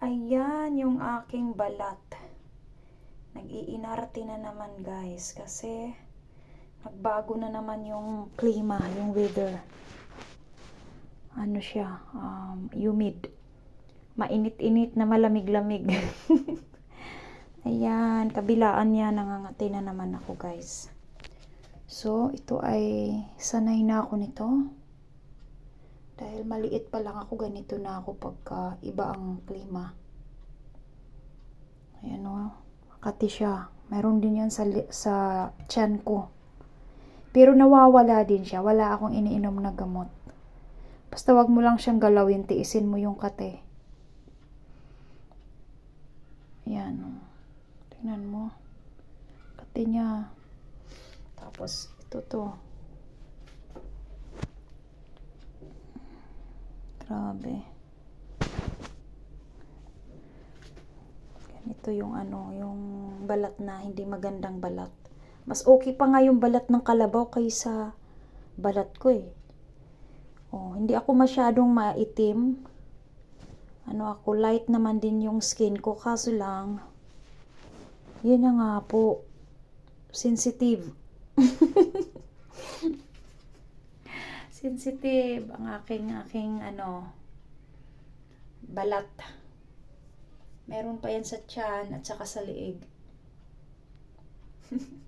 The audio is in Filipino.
Ayan yung aking balat. Nag-iinarte na naman guys kasi nagbago na naman yung klima, yung weather. Ano siya, um, humid. Mainit-init na malamig-lamig. Ayan, kabilaan niya, nangangati na naman ako guys. So, ito ay sanay na ako nito. Dahil maliit pa lang ako, ganito na ako pagka iba ang klima. Ayan o, makati siya. Meron din yan sa, sa tiyan ko. Pero nawawala din siya. Wala akong iniinom na gamot. Basta wag mo lang siyang galawin, tiisin mo yung kate. Ayan o. Tingnan mo. Kate niya. Tapos, ito to. Grabe. Ganito yung ano, yung balat na hindi magandang balat. Mas okay pa nga yung balat ng kalabaw kaysa balat ko eh. Oh, hindi ako masyadong maitim. Ano ako, light naman din yung skin ko. Kaso lang, yun na nga po, sensitive. sensitive ang aking aking ano balat. Meron pa yan sa tiyan at saka sa liig.